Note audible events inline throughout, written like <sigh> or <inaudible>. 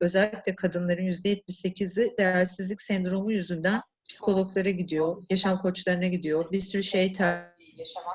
özellikle kadınların %78'i değersizlik sendromu yüzünden psikologlara gidiyor, yaşam koçlarına gidiyor, bir sürü şey ter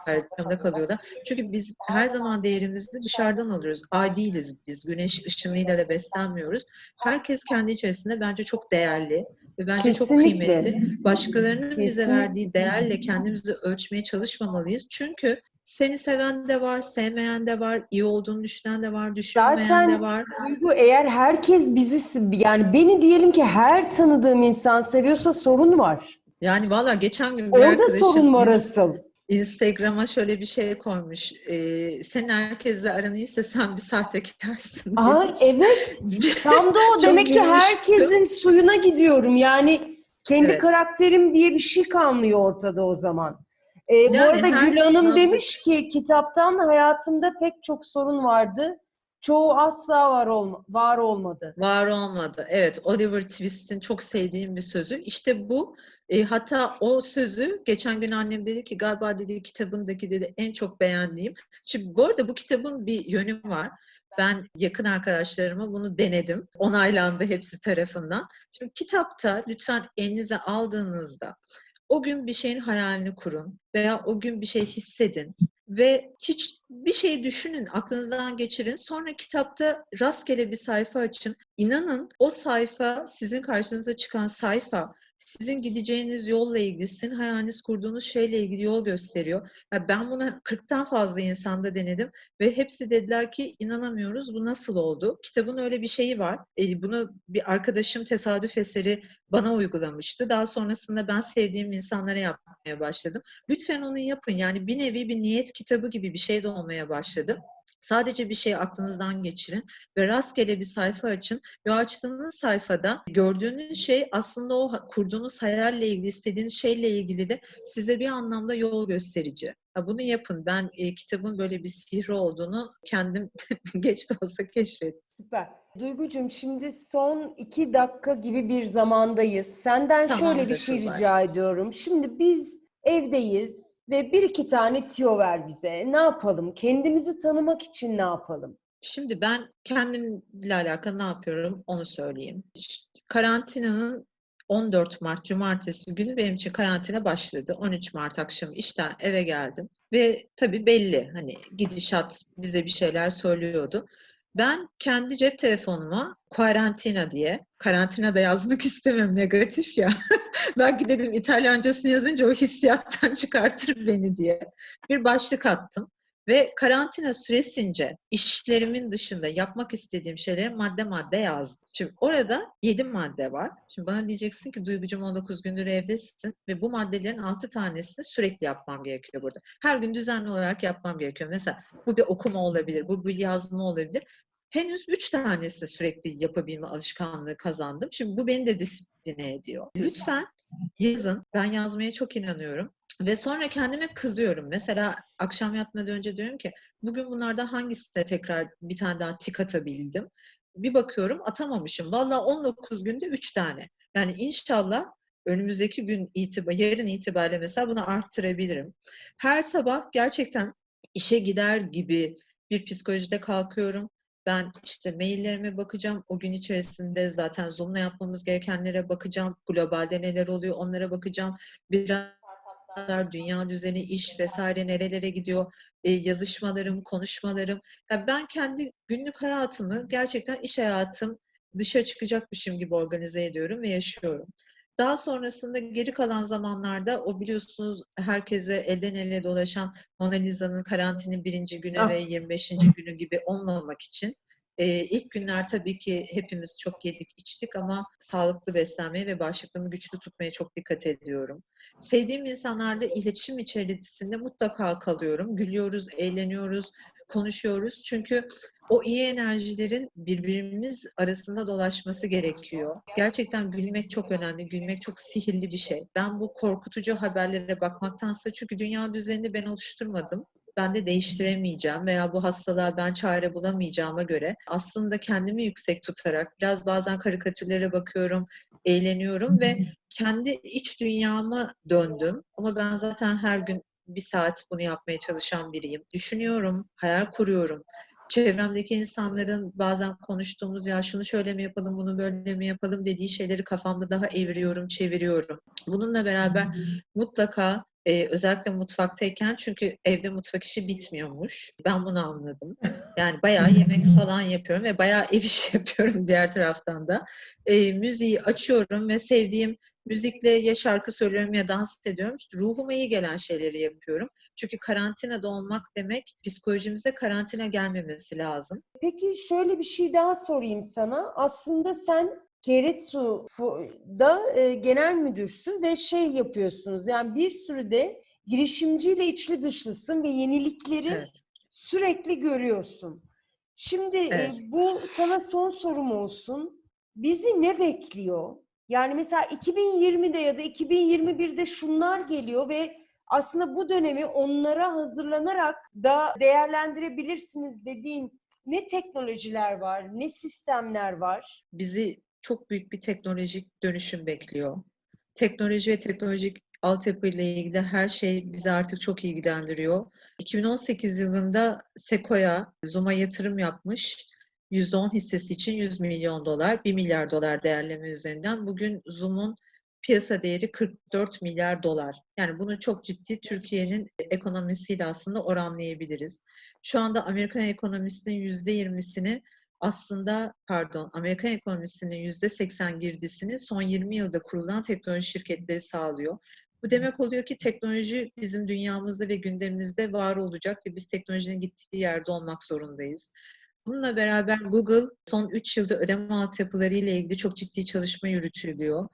tercihinde kalıyorlar. Çünkü biz her zaman değerimizi dışarıdan alıyoruz. Ay değiliz biz. Güneş ışınıyla da beslenmiyoruz. Herkes kendi içerisinde bence çok değerli ve bence çok Kesinlikle. kıymetli. Başkalarının bize Kesinlikle. verdiği değerle kendimizi ölçmeye çalışmamalıyız. Çünkü seni seven de var, sevmeyen de var, iyi olduğunu düşünen de var, düşünmeyen Zaten de var. Duygu eğer herkes bizi yani beni diyelim ki her tanıdığım insan seviyorsa sorun var. Yani valla geçen gün bir Orada sorun var asıl. Instagram'a şöyle bir şey koymuş. Ee, senin herkesle aran iyiyse sen bir sahtekarsın Aa demiş. evet. <laughs> Tam da o demek ki herkesin suyuna gidiyorum. Yani kendi Evet. karakterim diye bir şey kalmıyor ortada o zaman. Bu Yani arada her Gül Hanım nabzı- demiş ki kitaptan hayatımda pek çok sorun vardı. Çoğu asla var olma, var olmadı. Var olmadı. Evet, Oliver Twist'in çok sevdiğim bir sözü. İşte bu, e, hatta o sözü geçen gün annem dedi ki galiba dedi kitabındaki dedi en çok beğendiğim. Şimdi bu arada bu kitabın bir yönü var. Ben yakın arkadaşlarıma bunu denedim. Onaylandı hepsi tarafından. Şimdi kitapta lütfen elinize aldığınızda o gün bir şeyin hayalini kurun veya o gün bir şey hissedin ve hiç bir şey düşünün, aklınızdan geçirin. Sonra kitapta rastgele bir sayfa açın. İnanın o sayfa, sizin karşınıza çıkan sayfa, sizin gideceğiniz yolla ilgili, sizin hayaliniz kurduğunuz şeyle ilgili yol gösteriyor. Ya ben bunu 40'tan fazla insanda denedim ve hepsi dediler ki inanamıyoruz bu nasıl oldu? Kitabın öyle bir şeyi var. E, bunu bir arkadaşım tesadüf eseri bana uygulamıştı. Daha sonrasında ben sevdiğim insanlara yapmaya başladım. Lütfen onu yapın. Yani bir nevi bir niyet kitabı gibi bir şey de olmaya başladı. Sadece bir şey aklınızdan geçirin ve rastgele bir sayfa açın ve açtığınız sayfada gördüğünüz şey aslında o kurduğunuz hayalle ilgili, istediğiniz şeyle ilgili de size bir anlamda yol gösterici. Ha, bunu yapın. Ben e, kitabın böyle bir sihri olduğunu kendim <laughs> geç de olsa keşfettim. Süper. Duygucuğum şimdi son iki dakika gibi bir zamandayız. Senden şöyle Tamamdır bir şey rica ediyorum. Şimdi biz evdeyiz ve bir iki tane tiyo ver bize. Ne yapalım? Kendimizi tanımak için ne yapalım? Şimdi ben kendimle alakalı ne yapıyorum onu söyleyeyim. İşte karantinanın 14 Mart Cumartesi günü benim için karantina başladı. 13 Mart akşamı işten eve geldim ve tabii belli hani gidişat bize bir şeyler söylüyordu. Ben kendi cep telefonuma karantina diye, karantina da yazmak <laughs> istemem negatif ya. <laughs> Belki dedim İtalyancasını yazınca o hissiyattan <laughs> çıkartır beni diye bir başlık attım. Ve karantina süresince işlerimin dışında yapmak istediğim şeyleri madde madde yazdım. Şimdi orada 7 madde var. Şimdi bana diyeceksin ki Duygucuğum 19 gündür evdesin ve bu maddelerin 6 tanesini sürekli yapmam gerekiyor burada. Her gün düzenli olarak yapmam gerekiyor. Mesela bu bir okuma olabilir, bu bir yazma olabilir. Henüz 3 tanesini sürekli yapabilme alışkanlığı kazandım. Şimdi bu beni de disipline ediyor. Lütfen yazın. Ben yazmaya çok inanıyorum. Ve sonra kendime kızıyorum. Mesela akşam yatmadan önce diyorum ki bugün bunlardan hangisine tekrar bir tane daha tik atabildim? Bir bakıyorum atamamışım. Vallahi 19 günde 3 tane. Yani inşallah önümüzdeki gün itibar, yarın itibariyle mesela bunu arttırabilirim. Her sabah gerçekten işe gider gibi bir psikolojide kalkıyorum. Ben işte maillerime bakacağım. O gün içerisinde zaten Zoom'la yapmamız gerekenlere bakacağım. Globalde neler oluyor onlara bakacağım. Biraz dünya düzeni, iş vesaire nerelere gidiyor, e, yazışmalarım, konuşmalarım. Yani ben kendi günlük hayatımı gerçekten iş hayatım dışarı çıkacakmışım gibi organize ediyorum ve yaşıyorum. Daha sonrasında geri kalan zamanlarda o biliyorsunuz herkese elden ele dolaşan Mona Lisa'nın karantinin birinci günü Ah. ve 25. günü gibi olmamak için e, ilk günler tabii ki hepimiz çok yedik içtik ama sağlıklı beslenmeye ve bağışıklığımı güçlü tutmaya çok dikkat ediyorum. Sevdiğim insanlarla iletişim içerisinde mutlaka kalıyorum. Gülüyoruz, eğleniyoruz, konuşuyoruz. Çünkü o iyi enerjilerin birbirimiz arasında dolaşması gerekiyor. Gerçekten gülmek çok önemli. Gülmek çok sihirli bir şey. Ben bu korkutucu haberlere bakmaktansa çünkü dünya düzenini ben oluşturmadım ben de değiştiremeyeceğim veya bu hastalığa ben çare bulamayacağıma göre aslında kendimi yüksek tutarak biraz bazen karikatürlere bakıyorum, eğleniyorum ve kendi iç dünyama döndüm. Ama ben zaten her gün bir saat bunu yapmaya çalışan biriyim. Düşünüyorum, hayal kuruyorum, çevremdeki insanların bazen konuştuğumuz ya şunu şöyle mi yapalım, bunu böyle mi yapalım dediği şeyleri kafamda daha eviriyorum, çeviriyorum. Bununla beraber mutlaka e, özellikle mutfaktayken çünkü evde mutfak işi bitmiyormuş. Ben bunu anladım. Yani bayağı yemek <laughs> falan yapıyorum ve bayağı ev işi <laughs> yapıyorum diğer taraftan da. E, müziği açıyorum ve sevdiğim müzikle ya şarkı söylüyorum ya dans ediyorum. Ruhuma iyi gelen şeyleri yapıyorum. Çünkü karantinada olmak demek psikolojimize karantina gelmemesi lazım. Peki şöyle bir şey daha sorayım sana. Aslında sen Keretsu'da e, genel müdürsün ve şey yapıyorsunuz. Yani bir sürü de girişimciyle içli dışlısın ve yenilikleri Evet. sürekli görüyorsun. Şimdi e, Evet. bu sana son sorum olsun. Bizi ne bekliyor? Yani mesela 2020'de ya da 2021'de şunlar geliyor ve aslında bu dönemi onlara hazırlanarak da değerlendirebilirsiniz dediğin ne teknolojiler var, ne sistemler var? bizi çok büyük bir teknolojik dönüşüm bekliyor. Teknoloji ve teknolojik altyapı ile ilgili her şey bizi artık çok ilgilendiriyor. 2018 yılında Sequoia Zoom'a yatırım yapmış. %10 hissesi için 100 milyon dolar, 1 milyar dolar değerleme üzerinden. Bugün Zoom'un piyasa değeri 44 milyar dolar. Yani bunu çok ciddi Türkiye'nin ekonomisiyle aslında oranlayabiliriz. Şu anda Amerikan ekonomisinin %20'sini aslında pardon Amerikan ekonomisinin yüzde 80 girdisini son 20 yılda kurulan teknoloji şirketleri sağlıyor. Bu demek oluyor ki teknoloji bizim dünyamızda ve gündemimizde var olacak ve biz teknolojinin gittiği yerde olmak zorundayız. Bununla beraber Google son 3 yılda ödeme altyapıları ile ilgili çok ciddi çalışma yürütülüyor.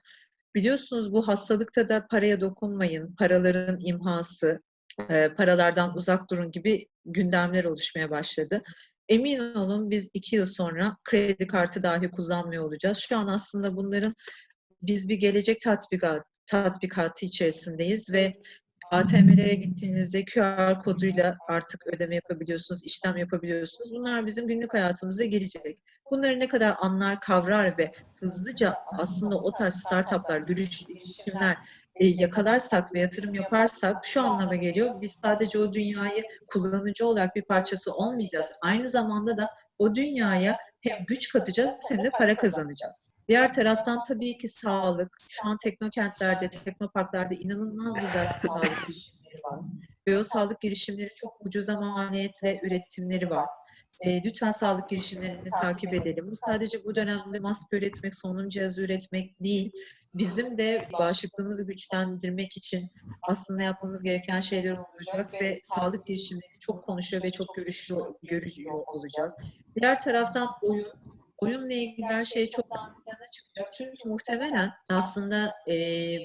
Biliyorsunuz bu hastalıkta da paraya dokunmayın, paraların imhası, paralardan uzak durun gibi gündemler oluşmaya başladı. Emin olun biz iki yıl sonra kredi kartı dahi kullanmıyor olacağız. Şu an aslında bunların biz bir gelecek tatbikat, tatbikatı içerisindeyiz ve ATM'lere gittiğinizde QR koduyla artık ödeme yapabiliyorsunuz, işlem yapabiliyorsunuz. Bunlar bizim günlük hayatımıza girecek. Bunları ne kadar anlar, kavrar ve hızlıca aslında o tarz startuplar, girişimler yakalarsak ve yatırım yaparsak şu anlama geliyor. Biz sadece o dünyayı kullanıcı olarak bir parçası olmayacağız. Aynı zamanda da o dünyaya hem güç katacağız hem de para kazanacağız. Diğer taraftan tabii ki sağlık. Şu an teknokentlerde, teknoparklarda inanılmaz güzel <laughs> sağlık girişimleri var. Ve o sağlık girişimleri çok ucuza maliyetle üretimleri var. E, lütfen sağlık girişimlerini takip edelim. Bu sadece bu dönemde maske üretmek, solunum cihazı üretmek değil. Bizim de bağışıklığımızı güçlendirmek için aslında yapmamız gereken şeyler olacak ve sağlık girişimleri çok konuşuyor ve çok görüşüyor, görüşüyor olacağız. Diğer taraftan oyun, oyunla ilgili her şey çok plana çıkacak. Çünkü muhtemelen aslında e,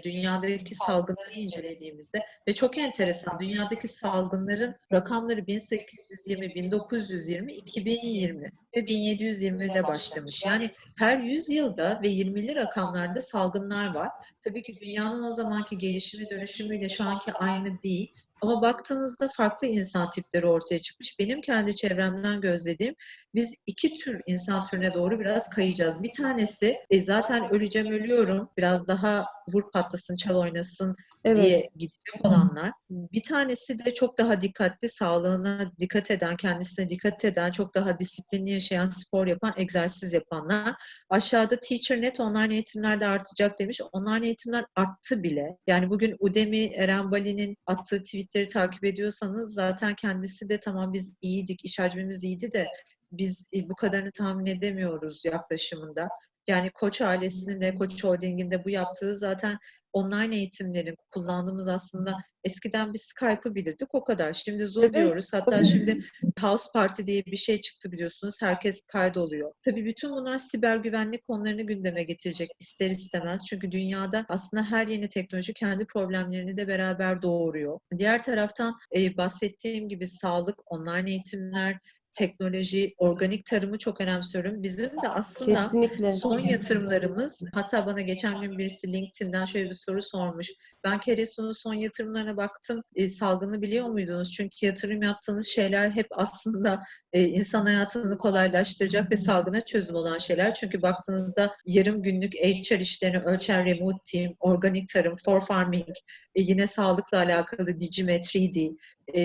dünyadaki salgınları incelediğimizde ve çok enteresan dünyadaki salgınların rakamları 1820, 1920, 2020 ve 1720'de başlamış. Yani her 100 yılda ve 20'li rakamlarda salgınlar var. Tabii ki dünyanın o zamanki gelişimi dönüşümüyle şu anki aynı değil. Ama baktığınızda farklı insan tipleri ortaya çıkmış. Benim kendi çevremden gözlediğim biz iki tür insan türüne doğru biraz kayacağız. Bir tanesi e, zaten öleceğim ölüyorum biraz daha vur patlasın çal oynasın diye gidecek olanlar. Bir tanesi de çok daha dikkatli, sağlığına dikkat eden, kendisine dikkat eden, çok daha disiplinli yaşayan, spor yapan, egzersiz yapanlar. Aşağıda TeacherNet online eğitimler de artacak demiş. Online eğitimler arttı bile. Yani bugün Udemy, Eren Bali'nin attığı tweetleri takip ediyorsanız zaten kendisi de tamam biz iyiydik, iş hacmimiz iyiydi de biz bu kadarını tahmin edemiyoruz yaklaşımında. Yani Koç ailesinin de Koç Holding'in de bu yaptığı zaten online eğitimlerin kullandığımız aslında eskiden bir Skype'ı bilirdik o kadar. Şimdi Zoom Evet. diyoruz. Hatta <laughs> şimdi House Party diye bir şey çıktı biliyorsunuz. Herkes kaydoluyor. Tabii bütün bunlar siber güvenlik konularını gündeme getirecek ister istemez. Çünkü dünyada aslında her yeni teknoloji kendi problemlerini de beraber doğuruyor. Diğer taraftan e, bahsettiğim gibi sağlık, online eğitimler, teknoloji, organik tarımı çok önemsiyorum. Bizim de aslında Kesinlikle. son yatırımlarımız, hatta bana geçen gün birisi LinkedIn'den şöyle bir soru sormuş. Ben Keresun'un son yatırımlarına baktım. E, salgını biliyor muydunuz? Çünkü yatırım yaptığınız şeyler hep aslında e, insan hayatını kolaylaştıracak ve salgına çözüm olan şeyler. Çünkü baktığınızda yarım günlük HR işlerini ölçen remote team, organik tarım, for farming, e, yine sağlıkla alakalı Digime 3D. E,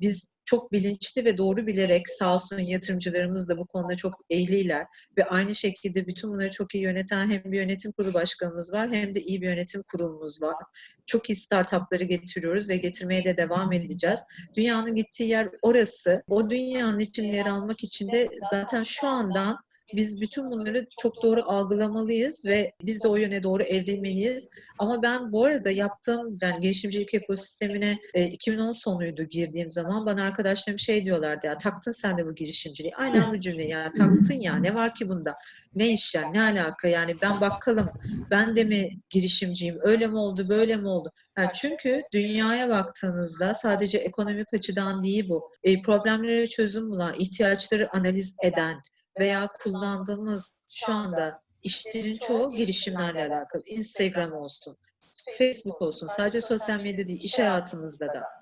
biz çok bilinçli ve doğru bilerek sağ olsun yatırımcılarımız da bu konuda çok ehliler ve aynı şekilde bütün bunları çok iyi yöneten hem bir yönetim kurulu başkanımız var hem de iyi bir yönetim kurulumuz var. Çok iyi startupları getiriyoruz ve getirmeye de devam edeceğiz. Dünyanın gittiği yer orası. O dünyanın içinde yer almak için de zaten şu andan biz bütün bunları çok doğru algılamalıyız ve biz de o yöne doğru evrilmeliyiz. Ama ben bu arada yaptığım yani girişimcilik ekosistemine e, 2010 sonuydu girdiğim zaman bana arkadaşlarım şey diyorlardı ya taktın sen de bu girişimciliği. Aynen bu cümle ya taktın ya ne var ki bunda? Ne iş ya ne alaka yani ben bakkalım ben de mi girişimciyim öyle mi oldu böyle mi oldu? Yani çünkü dünyaya baktığınızda sadece ekonomik açıdan değil bu. E, problemlere çözüm bulan, ihtiyaçları analiz eden, veya kullandığımız şu anda işlerin çoğu girişimlerle alakalı. Instagram olsun, Facebook olsun, sadece sosyal medya değil, iş hayatımızda da.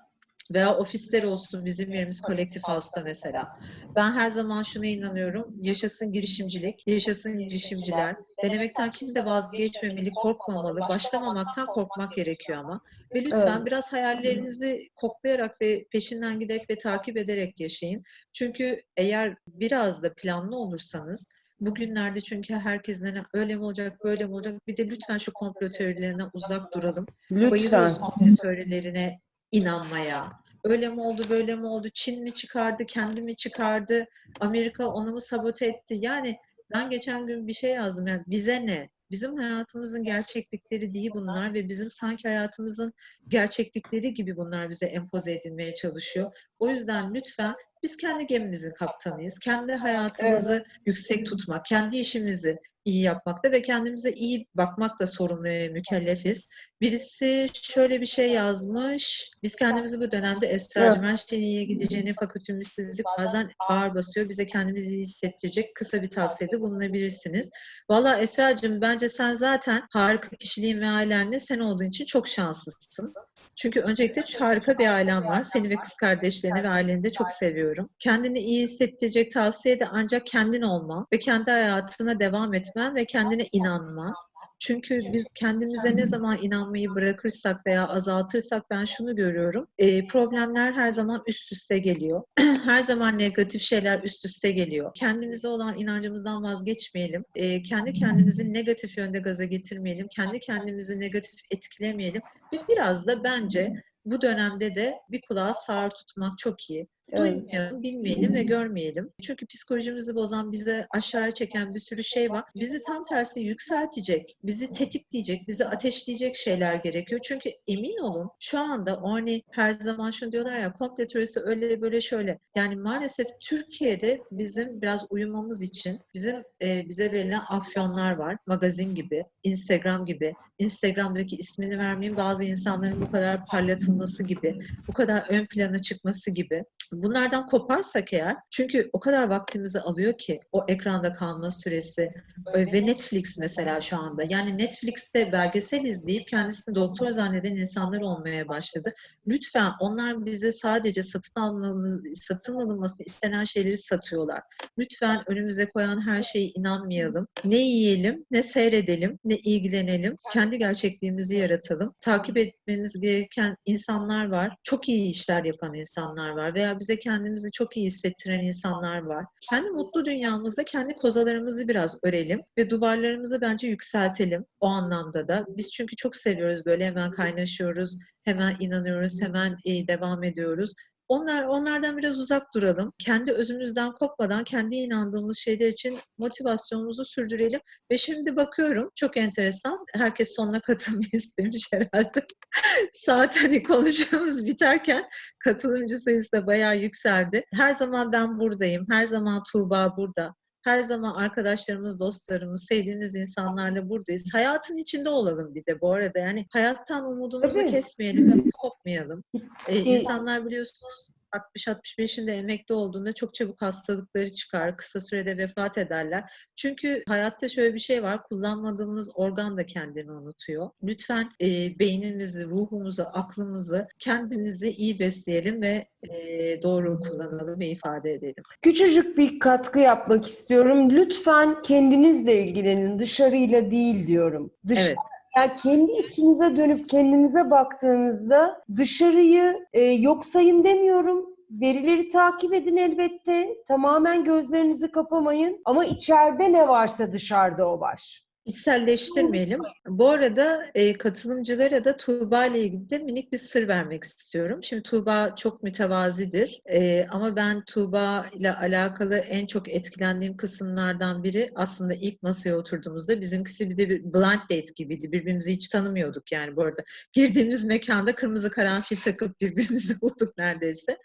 Veya ofisler olsun, bizim yerimiz Collective House'da mesela. Ben her zaman şuna inanıyorum, yaşasın girişimcilik, yaşasın girişimciler. Denemekten kimse vazgeçmemeli, korkmamalı, başlamamaktan korkmak gerekiyor ama. Ve lütfen Evet. biraz hayallerinizi koklayarak ve peşinden giderek ve takip ederek yaşayın. Çünkü eğer biraz da planlı olursanız, bugünlerde çünkü herkes ne öyle mi olacak, böyle mi olacak? Bir de lütfen şu komplo teorilerinden uzak duralım. Lütfen. Bayılıyoruz komplo teorilerine inanmaya. Öyle mi oldu, böyle mi oldu? Çin mi çıkardı, kendi mi çıkardı? Amerika onu mu sabote etti? Yani ben geçen gün bir şey yazdım. Yani bize ne? Bizim hayatımızın gerçeklikleri değil bunlar ve bizim sanki hayatımızın gerçeklikleri gibi bunlar bize empoze edilmeye çalışıyor. O yüzden lütfen biz kendi gemimizin kaptanıyız. Kendi hayatımızı yüksek tutmak, kendi işimizi iyi yapmakta ve kendimize iyi bakmakla sorumlu mükellefiz. Birisi şöyle bir şey yazmış. Biz kendimizi bu dönemde şeyin iyiye gideceğini fakat ümitsizlik bazen ağır basıyor. Bize kendimizi iyi hissettirecek kısa bir tavsiyede bulunabilirsiniz. Valla Esra'cığım bence sen zaten harika kişiliğin ve ailenle sen olduğun için çok şanslısın. Çünkü öncelikle harika bir ailen var. Seni ve kız kardeşlerini ve aileni de çok seviyorum. Kendini iyi hissettirecek tavsiye de ancak kendin olman ve kendi hayatına devam etmen ve kendine inanman. Çünkü biz kendimize ne zaman inanmayı bırakırsak veya azaltırsak ben şunu görüyorum. E, problemler her zaman üst üste geliyor. <clears throat> her zaman negatif şeyler üst üste geliyor. Kendimize olan inancımızdan vazgeçmeyelim. E, kendi kendimizi negatif yönde gaza getirmeyelim. Kendi kendimizi negatif etkilemeyelim. Ve biraz da bence bu dönemde de bir kulağı sağır tutmak çok iyi. Duymayalım, bilmeyelim ve görmeyelim. Çünkü psikolojimizi bozan, bizi aşağıya çeken bir sürü şey var. Bizi tam tersi yükseltecek, bizi tetikleyecek, bizi ateşleyecek şeyler gerekiyor. Çünkü emin olun şu anda hani her zaman şunu diyorlar ya komple teorisi öyle böyle şöyle. Yani maalesef Türkiye'de bizim biraz uyumamız için bizim e, bize verilen afyonlar var. Magazin gibi, Instagram gibi. Instagram'daki ismini vermeyeyim bazı insanların bu kadar parlatılması gibi, bu kadar ön plana çıkması gibi. Bunlardan koparsak eğer, çünkü o kadar vaktimizi alıyor ki o ekranda kalma süresi e, ve Netflix mesela şu anda. Yani Netflix'te belgesel izleyip kendisini doktor zanneden insanlar olmaya başladı. Lütfen onlar bize sadece satın almamız, satın alınmasını istenen şeyleri satıyorlar. Lütfen önümüze koyan her şeye inanmayalım. Ne yiyelim, ne seyredelim, ne ilgilenelim. Kendi gerçekliğimizi yaratalım. Takip etmemiz gereken insanlar var. Çok iyi işler yapan insanlar var veya bize kendimizi çok iyi hissettiren insanlar var. Kendi mutlu dünyamızda kendi kozalarımızı biraz örelim ve duvarlarımızı bence yükseltelim o anlamda da. Biz çünkü çok seviyoruz böyle hemen kaynaşıyoruz, hemen inanıyoruz, hemen devam ediyoruz. Onlar onlardan biraz uzak duralım. Kendi özümüzden kopmadan kendi inandığımız şeyler için motivasyonumuzu sürdürelim. Ve şimdi bakıyorum çok enteresan. Herkes sonuna katılmayı <laughs> istemiş herhalde. <laughs> Saat hani konuşmamız biterken katılımcı sayısı da bayağı yükseldi. Her zaman ben buradayım. Her zaman Tuğba burada. Her zaman arkadaşlarımız, dostlarımız, sevdiğimiz insanlarla buradayız. Hayatın içinde olalım bir de bu arada. Yani hayattan umudumuzu Tabii. kesmeyelim ve kopmayalım. Ee, insanlar biliyorsunuz 60-65'inde emekli olduğunda çok çabuk hastalıkları çıkar, kısa sürede vefat ederler. Çünkü hayatta şöyle bir şey var, kullanmadığımız organ da kendini unutuyor. Lütfen e, beynimizi, ruhumuzu, aklımızı, kendimizi iyi besleyelim ve e, doğru kullanalım ve ifade edelim. Küçücük bir katkı yapmak istiyorum. Lütfen kendinizle ilgilenin, dışarıyla değil diyorum. Dış, Evet. Yani kendi içinize dönüp kendinize baktığınızda dışarıyı e, yok sayın demiyorum. Verileri takip edin elbette. Tamamen gözlerinizi kapamayın. Ama içeride ne varsa dışarıda o var. İçselleştirmeyelim. Bu arada e, katılımcılara da Tuğba ile ilgili de minik bir sır vermek istiyorum. Şimdi Tuğba çok mütevazidir E, ama ben Tuğba ile alakalı en çok etkilendiğim kısımlardan biri aslında ilk masaya oturduğumuzda bizimkisi bir de bir blind date gibiydi. Birbirimizi hiç tanımıyorduk yani bu arada. Girdiğimiz mekanda kırmızı karanfil takıp birbirimizi <laughs> bulduk neredeyse.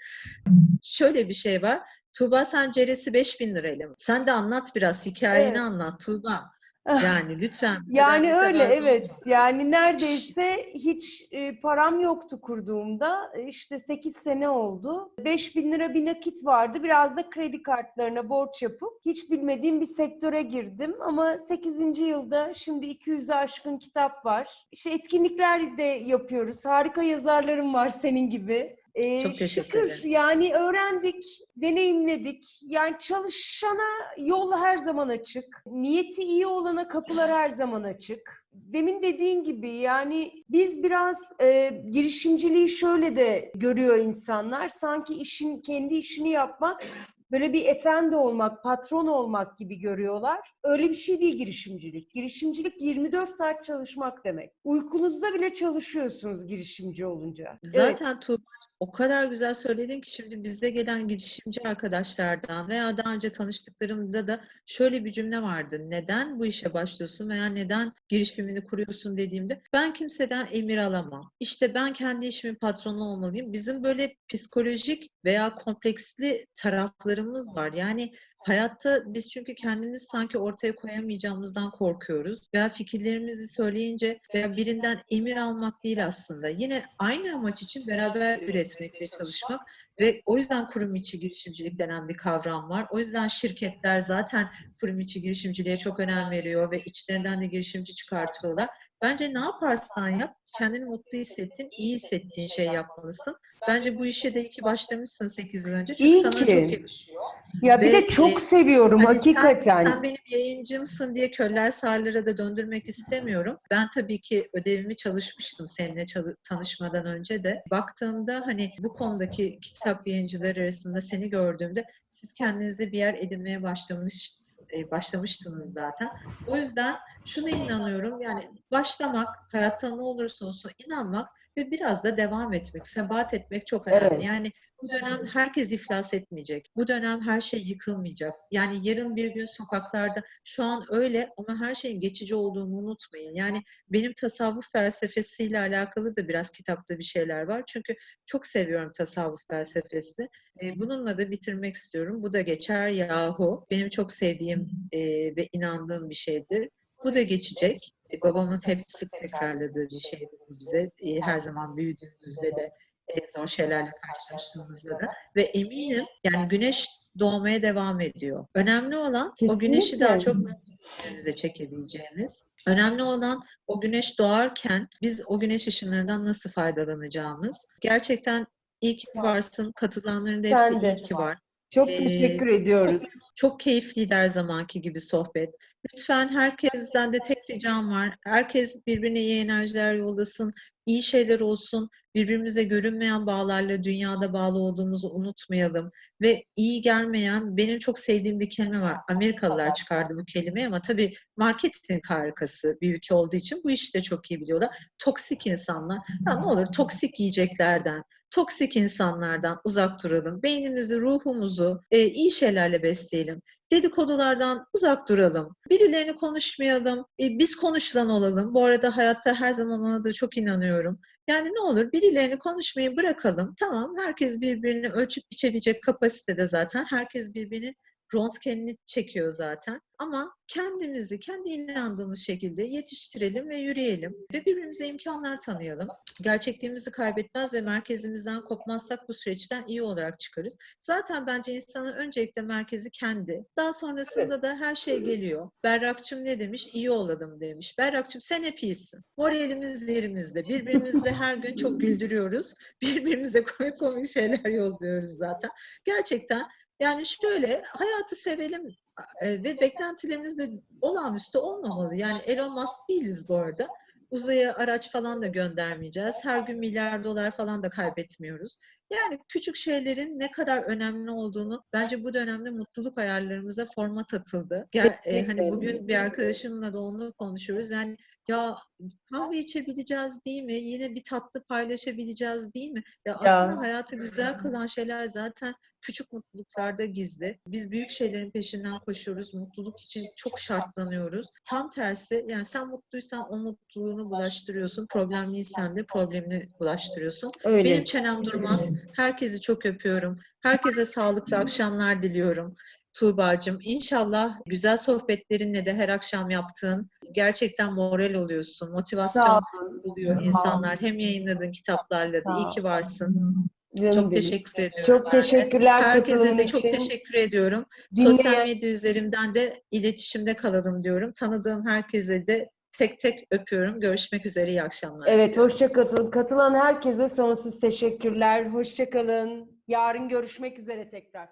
Şöyle bir şey var. Tuğba sen ceresi 5000 lirayla mı? Sen de anlat biraz hikayeni Evet. anlat Tuğba. Yani lütfen. <laughs> Yani öyle evet. olma. Yani neredeyse hiç e, param yoktu kurduğumda. E, İşte 8 sene oldu. 5000 lira bir nakit vardı. Biraz da kredi kartlarına borç yapıp hiç bilmediğim bir sektöre girdim. Ama 8. yılda şimdi 200'e aşkın kitap var. İşte etkinlikler de yapıyoruz. Harika yazarlarım var senin gibi. E, Çok teşekkür şükür ederim. yani öğrendik, deneyimledik. Yani çalışana yol her zaman açık. Niyeti iyi olana kapılar her zaman açık. Demin dediğin gibi yani biz biraz e, girişimciliği şöyle de görüyor insanlar. Sanki işin kendi işini yapmak böyle bir efendi olmak, patron olmak gibi görüyorlar. Öyle bir şey değil girişimcilik. Girişimcilik 24 saat çalışmak demek. Uykunuzda bile çalışıyorsunuz girişimci olunca. Evet. Zaten Tuğba o kadar güzel söyledin ki şimdi bizde gelen girişimci arkadaşlardan veya daha önce tanıştıklarımda da şöyle bir cümle vardı. Neden bu işe başlıyorsun veya neden girişimini kuruyorsun dediğimde ben kimseden emir alamam. İşte ben kendi işimin patronu olmalıyım. Bizim böyle psikolojik veya kompleksli taraflarımız var. Yani Hayatta biz çünkü kendimiz sanki ortaya koyamayacağımızdan korkuyoruz veya fikirlerimizi söyleyince veya birinden emir almak değil aslında. Yine aynı amaç için beraber üretmek ve çalışmak ve o yüzden kurum içi girişimcilik denen bir kavram var. O yüzden şirketler zaten kurum içi girişimciliğe çok önem veriyor ve içlerinden de girişimci çıkartıyorlar. Bence ne yaparsan yap kendini mutlu hissettiğin, iyi hissettiğin şey yapmalısın. Bence bu işe de iyi ki başlamışsın 8 yıl önce. Çünkü İyi sana ki. çok yakışıyor. Ya bir Ve, de çok e, seviyorum Hani sen- hakikaten. Sen, benim yayıncımsın diye köller sarlara da döndürmek istemiyorum. Ben tabii ki ödevimi çalışmıştım seninle çalı- tanışmadan önce de. Baktığımda hani bu konudaki kitap yayıncıları arasında seni gördüğümde siz kendinize bir yer edinmeye başlamış e, başlamıştınız zaten. O yüzden şuna inanıyorum yani başlamak, hayatta ne olursa olsun inanmak ve biraz da devam etmek, sebat etmek çok önemli. Evet. Yani bu dönem herkes iflas etmeyecek. Bu dönem her şey yıkılmayacak. Yani yarın bir gün sokaklarda şu an öyle ama her şeyin geçici olduğunu unutmayın. Yani benim tasavvuf felsefesiyle alakalı da biraz kitapta bir şeyler var. Çünkü çok seviyorum tasavvuf felsefesini. E, bununla da bitirmek istiyorum. Bu da geçer yahu. Benim çok sevdiğim e, ve inandığım bir şeydir. Bu da geçecek. E, babamın hep sık tekrarladığı bir şeydir bize. E, her zaman büyüdüğümüzde de zor şeylerle karşılaştığımızda da. Ve eminim yani güneş doğmaya devam ediyor. Önemli olan o güneşi daha Kesinlikle. çok nasıl çekebileceğimiz. Önemli olan o güneş doğarken biz o güneş ışınlarından nasıl faydalanacağımız. Gerçekten iyi ki varsın. Katılanların da hepsi iyi ki var. Çok Ee, teşekkür ediyoruz. Çok keyifli her zamanki gibi sohbet. Lütfen herkesten de tek ricam var. Herkes birbirine iyi enerjiler yollasın, iyi şeyler olsun. Birbirimize görünmeyen bağlarla dünyada bağlı olduğumuzu unutmayalım. Ve iyi gelmeyen, benim çok sevdiğim bir kelime var. Amerikalılar çıkardı bu kelimeyi ama tabii marketing harikası bir ülke olduğu için bu işi de çok iyi biliyorlar. Toksik insanlar. Ya ne olur toksik yiyeceklerden, toksik insanlardan uzak duralım. Beynimizi, ruhumuzu e, iyi şeylerle besleyelim. Dedikodulardan uzak duralım. Birilerini konuşmayalım. E, biz konuşulan olalım. Bu arada hayatta her zaman ona da çok inanıyorum. Yani ne olur birilerini konuşmayı bırakalım. Tamam herkes birbirini ölçüp biçebilecek kapasitede zaten. Herkes birbirini röntgenini çekiyor zaten. Ama kendimizi kendi inandığımız şekilde yetiştirelim ve yürüyelim. Ve birbirimize imkanlar tanıyalım. Gerçekliğimizi kaybetmez ve merkezimizden kopmazsak bu süreçten iyi olarak çıkarız. Zaten bence insanın öncelikle merkezi kendi. Daha sonrasında da her şey geliyor. Berrakçım ne demiş? İyi olalım demiş. Berrakçım sen hep iyisin. Moralimiz yerimizde. Birbirimizle her gün çok güldürüyoruz. Birbirimize komik komik şeyler yolluyoruz zaten. Gerçekten yani şöyle hayatı sevelim e, ve beklentilerimiz de olağanüstü olmamalı. Yani Elon Musk değiliz bu arada. uzaya araç falan da göndermeyeceğiz. Her gün milyar dolar falan da kaybetmiyoruz. Yani küçük şeylerin ne kadar önemli olduğunu bence bu dönemde mutluluk ayarlarımıza format atıldı. Ger- e, hani bugün bir arkadaşımla da onu konuşuyoruz. Yani ya kahve içebileceğiz değil mi? Yine bir tatlı paylaşabileceğiz değil mi? Ya aslında hayatı güzel kılan şeyler zaten küçük mutluluklarda gizli. Biz büyük şeylerin peşinden koşuyoruz. Mutluluk için çok şartlanıyoruz. Tam tersi yani sen mutluysan o mutluluğunu bulaştırıyorsun. Problemliysen de problemini bulaştırıyorsun. Öyle. Benim çenem durmaz. Herkesi çok öpüyorum. Herkese sağlıklı akşamlar diliyorum. Tuğba'cığım inşallah güzel sohbetlerinle de her akşam yaptığın gerçekten moral oluyorsun. Motivasyon olun. buluyor insanlar. Hem yayınladığın kitaplarla da. İyi ki varsın. Canım Çok benim. teşekkür ediyorum. Çok ben teşekkürler Herkese katılımın de çok için. teşekkür ediyorum. Dinleyen- Sosyal medya üzerimden de iletişimde kalalım diyorum. Tanıdığım herkese de tek tek öpüyorum. Görüşmek üzere. iyi akşamlar. Evet, diliyorum. hoşça kalın. Katılan herkese sonsuz teşekkürler. Hoşça kalın. Yarın görüşmek üzere tekrar.